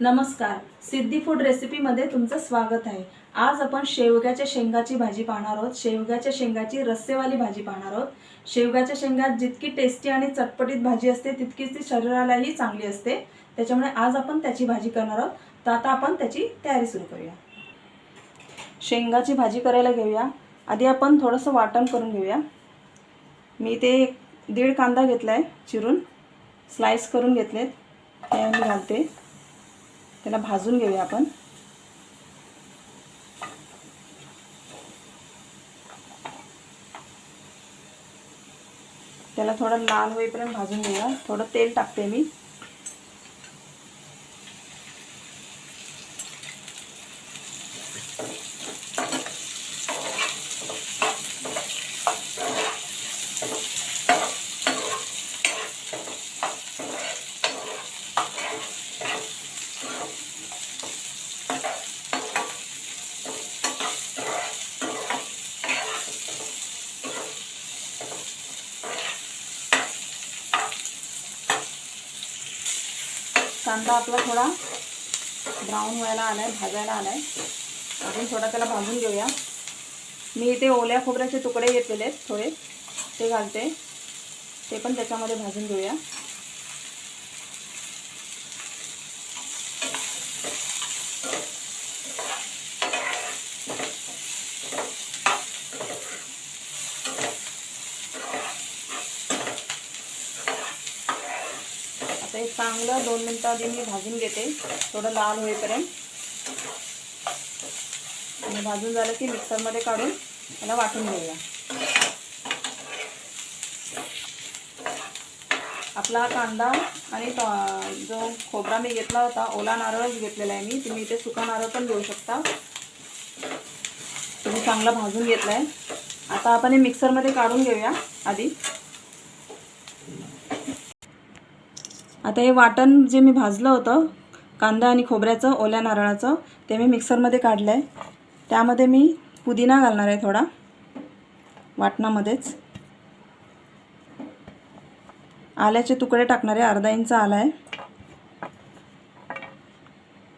नमस्कार. सिद्धी फूड रेसिपीमध्ये तुमचं स्वागत आहे. आज आपण शेवग्याच्या शेंगाची भाजी पाहणार आहोत. शेवग्याच्या शेंगाची रस्सेवाली भाजी पाहणार आहोत. शेवग्याच्या शेंगात जितकी टेस्टी आणि चटपटीत भाजी असते तितकीच ती शरीरालाही चांगली असते. त्याच्यामुळे आज आपण त्याची भाजी करणार आहोत. तर आता आपण त्याची तयारी सुरू करूया. शेंगाची भाजी करायला घेऊया. आधी आपण थोडंसं वाटण करून घेऊया. मी ते दीड कांदा घेतला आहे चिरून. स्लाइस करून घेतलेत. ते मी घालते. त्याला भाजून घेऊया आपण. त्याला थोडं लाल होईपर्यंत भाजून घेऊया. थोडं तेल टाकते मी. कांदा आपला थोडा ब्राऊन व्हायला आला आहे भाजायला आला आहे अजून थोडा त्याला भाजून घेऊया. मी इथे ओल्या खोबऱ्याचे तुकडे घेतलेले आहेत थोडे. ते घालते. ते पण त्याच्यामध्ये भाजून घेऊया. चांगलं दोन मिनटं आधी मी भाजून घेते. थोडं लाल होईपर्यंत. आणि भाजून झालं की मिक्सरमध्ये काढून त्याला वाटून घेऊया. आपला हा कांदा आणि जो खोबरा मी घेतला होता ओला नारळच घेतलेला आहे मी. तुम्ही इथे सुका नारळ पण घेऊ शकता. तुम्ही चांगला भाजून घेतला आहे आता आपण हे मिक्सरमध्ये काढून घेऊया आधी. आता हे वाटण जे मी भाजलं होतं कांदा आणि खोबऱ्याचं ओल्या नारळाचं ते मी मिक्सरमध्ये काढलं आहे त्यामध्ये मी पुदिना घालणार आहे थोडा वाटणामध्येच. आल्याचे तुकडे टाकणार आहे अर्धा इंच आला आहे.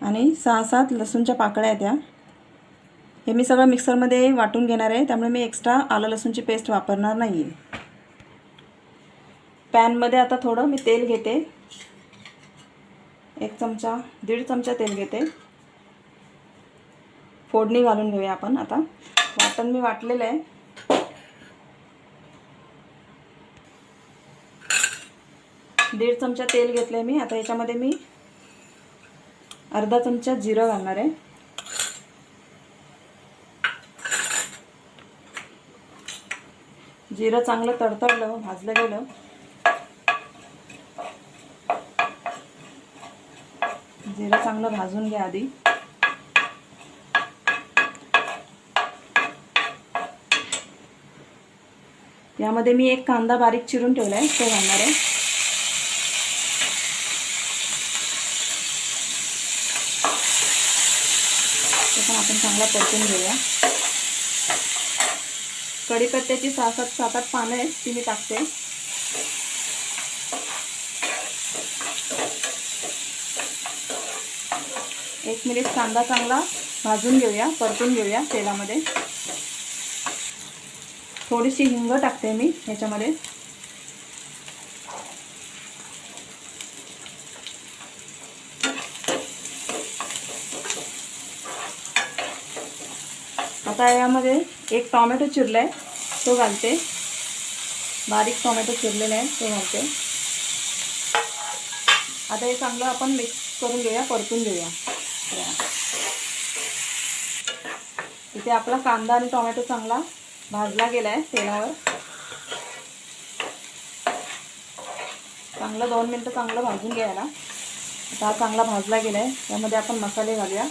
आणि सहा सात लसूणच्या पाकळ्या आहेत त्या. हे मी सगळं मिक्सरमध्ये वाटून घेणार आहे त्यामुळे मी एक्स्ट्रा आलं लसूणची पेस्ट वापरणार नाही आहे पॅनमध्ये आता थोडं मी तेल घेते. एक चमचा दीड चमचा तेल घेते. फोडणी घालून घेऊया आपण आता. वाटण मी वाटलेलं आहे. दीड चमचा तेल घेतलं आहे मी. आता याच्यामध्ये मी अर्धा चमचा जिरं घालणार आहे. जिरं चांगलं तडतडलं भाजलं गेलं. जिरं चांगलं भाजून घ्या आधी. यामध्ये मी एक कांदा बारीक चिरून ठेवला आहे तो घालणार आहे. ते पण आपण चांगला परतून घेऊया. कढीपत्त्याची सहा सात सात आठ पानं आहेत ती मी टाकते. एक मिनिट कांदा चांगला भाजून घेऊया परतून घेऊया तेलामध्ये. थोडीशी हिंग टाकते मी ह्याच्यामध्ये आता यामध्ये एक टॉमॅटो चिरला आहे तो घालते. बारीक टॉमॅटो चिरलेला आहे तो घालते. आता हे चांगलं आपण मिक्स करून घेऊया परतून घेऊया. इथे आपला कांदा आणि टोमॅटो चांगला भाजला गेला आहे तेलावर. चांगलं दोन मिनटं चांगलं भाजून घ्यायला. आता हा चांगला भाजला गेला आहे त्यामध्ये आपण मसाले घालूया.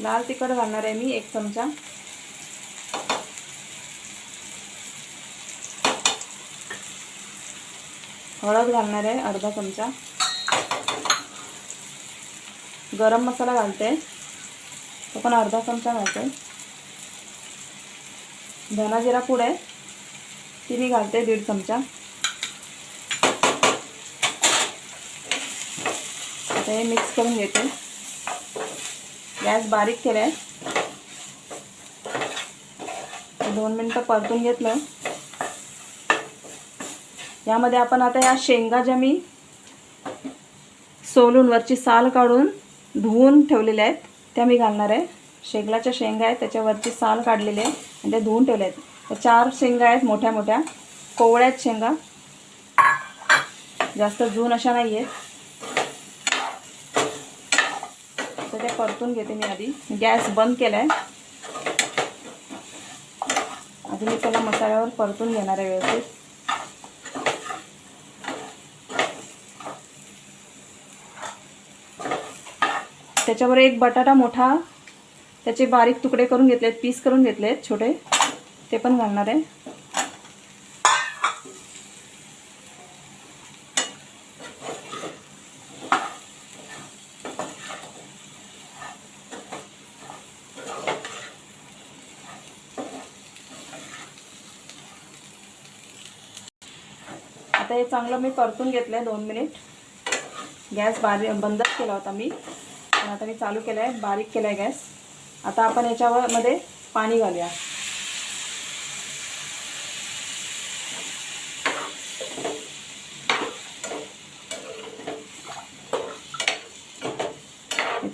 लाल तिखट घालणार आहे मी एक चमचा. हळद घालणार आहे अर्धा चमचा. गरम मसाला घालते. तो पण अर्धा चमचा घालते. धना जिरा पूड आहे. ती मी घालते दीड चमचा. आता हे मिक्स करून घेते. गॅस बारीक केला आहे दोन मिनटं परतून घेतलं. यामध्ये आपण आता या शेंगा ज्या मी सोलून वरची साल काढून धुवून ठेवलेल्या आहेत. त्या मी घालणार आहे. शेगलाच्या शेंगा आहेत त्याच्यावरची साल काढलेली आहे आणि त्या धुवून ठेवल्या आहेत. त्या चार शेंगा आहेत मोठ्या मोठ्या. कोवळ्या आहेत शेंगा. जास्त जून अशा नाही आहेत तर त्या परतून घेते मी आधी. गॅस बंद केला आहे आधी मी त्याला मसाल्यावर परतून घेणार आहे व्यवस्थित. त्याच्यावर एक बटाटा मोठा त्याचे बारीक तुकडे करून घेतलेत पीस करून घेतलेत छोटे. ते पण घालणार आहे. आता हे चांगलं मी परतून घेतलं आहे दोन मिनिट. गॅस बारी बंदच केला होता मी. पण आता मी चालू केलं आहे बारीक केला आहे गॅस. आता आपण याच्यावर मध्ये पाणी घालूया.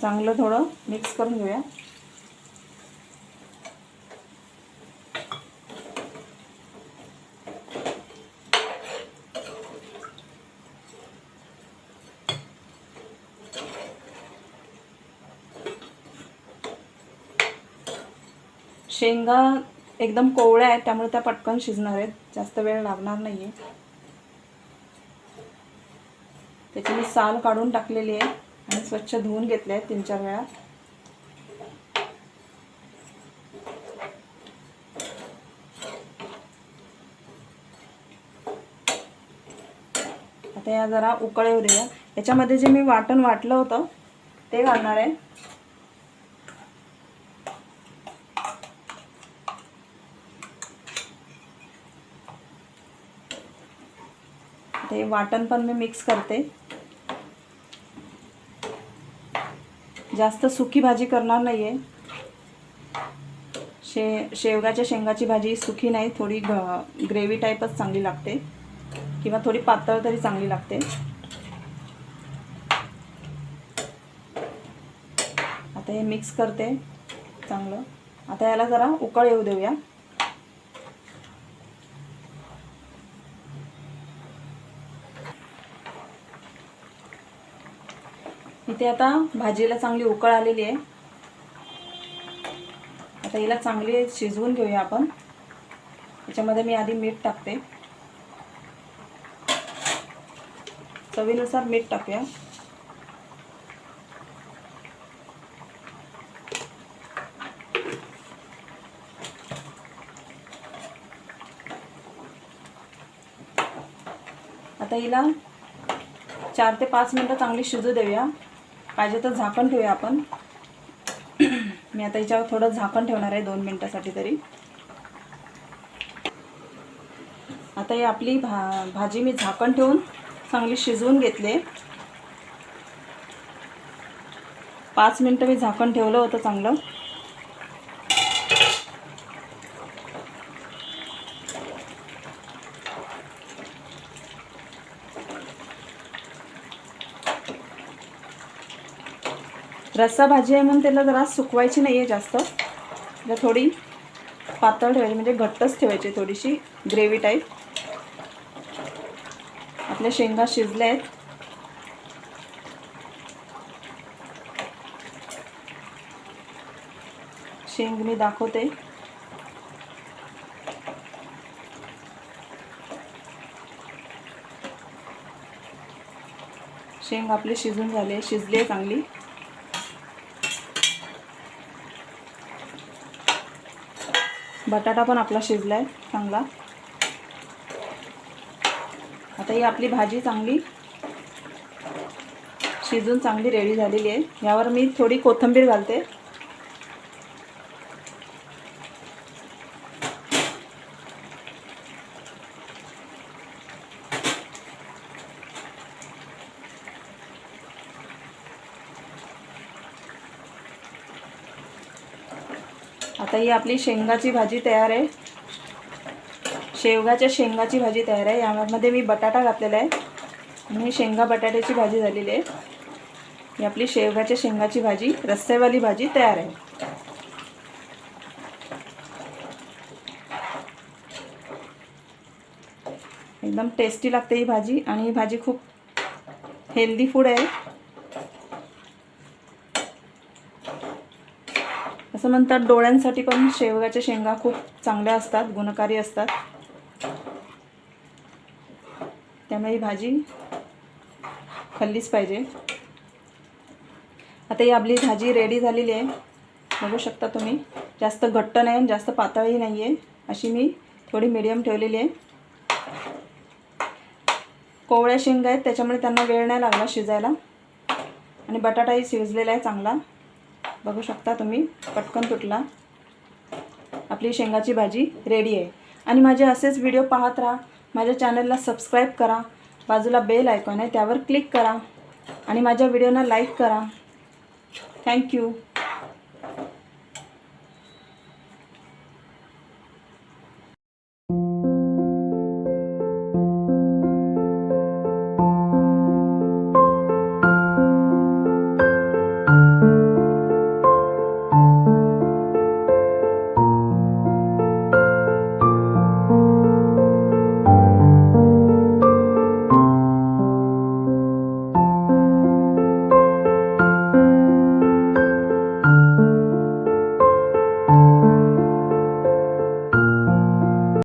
चांगलं थोडं मिक्स करून घेऊया. शेंगा एकदम कोवळ्या आहेत त्यामुळे त्या पटकन शिजणार आहेत. जास्त वेळ लागणार नाही आहे त्याची मी साल काढून टाकलेली आहे आणि स्वच्छ धुवून घेतले आहेत तीन चार वेळा. आता या जरा उकळ येऊ देऊया. याच्यामध्ये जे मी वाटण वाटलं होतं ते घालणार आहे. ते वाटण पण मी मिक्स करते. जास्त सुकी भाजी करणार नाही आहे शे शेवगाच्या शेंगाची भाजी सुकी नाही थोडी ग्रेव्ही टाईपच चांगली लागते. किंवा थोडी पातळ तरी चांगली लागते. आता हे मिक्स करते चांगलं. आता याला जरा उकळ येऊ देऊया. इथे आता भाजीला चांगली उकळ आलेली आहे. आता हिला चांगली शिजवून घेऊया आपण. याच्यामध्ये मी आधी मीठ टाकते. चवीनुसार मीठ टाकूया. आता हिला चार ते पाच मिनटं चांगली शिजू देऊया. पाहिजे तर झाकण ठेवूया आपण. मी आता याच्यावर थोडं झाकण ठेवणार आहे दोन मिनटासाठी तरी. आता ही आपली भा भाजी मी झाकण ठेवून चांगली शिजवून घेतले. पाच मिनटं मी झाकण ठेवलं होतं चांगलं. रस्सा भाजी आहे म्हणून त्याला जरा सुकवायची नाही आहे जास्त. त्याला थोडी पातळ ठेवायची म्हणजे घट्टच ठेवायची थोडीशी ग्रेव्ही टाईप आपल्या शेंगा शिजल्या आहेत. शेंग मी दाखवते. शेंग आपली शिजून झाले शिजली आहे चांगली. बटाटा पण आपला शिजला आहे चांगला. आता ही आपली भाजी चांगली शिजून चांगली रेडी झालेली आहे. यावर मी थोडी कोथिंबीर घालते. आता ही आपली शेंगाची भाजी तयार आहे. शेवगाच्या शेंगाची भाजी तयार आहे. यामध्ये मी बटाटा घातलेला आहे. आणि शेंगा बटाट्याची भाजी झालेली आहे. ही आपली शेवगाच्या शेंगाची भाजी रस्सेवाली भाजी तयार आहे. एकदम टेस्टी लागते ही भाजी. आणि ही भाजी खूप हेल्दी फूड आहे. नंतर म्हणतात डोळ्यांसाठी पण शेवगाच्या शेंगा खूप चांगल्या असतात गुणकारी असतात. त्यामुळे ही भाजी खाल्लीच पाहिजे. आता ही आपली भाजी रेडी झालेली आहे. बघू शकता तुम्ही. जास्त घट्ट नाही आणि जास्त पातळही नाही आहे अशी मी थोडी मिडियम ठेवलेली आहे. कोवळ्या शेंगा आहेत त्याच्यामुळे त्यांना वेळ नाही लागला शिजायला. आणि बटाटाही शिजलेला आहे चांगला. बघू शकता तुम्ही पटकन तुटला. आपली शेंगाची भाजी रेडी आहे. आणि माझे असेच व्हिडिओ पाहत राहा. माझ्या चॅनलला सबस्क्राईब करा. बाजूला बेल आयकॉन आहे त्यावर क्लिक करा. आणि माझ्या व्हिडिओना लाईक करा. थँक्यू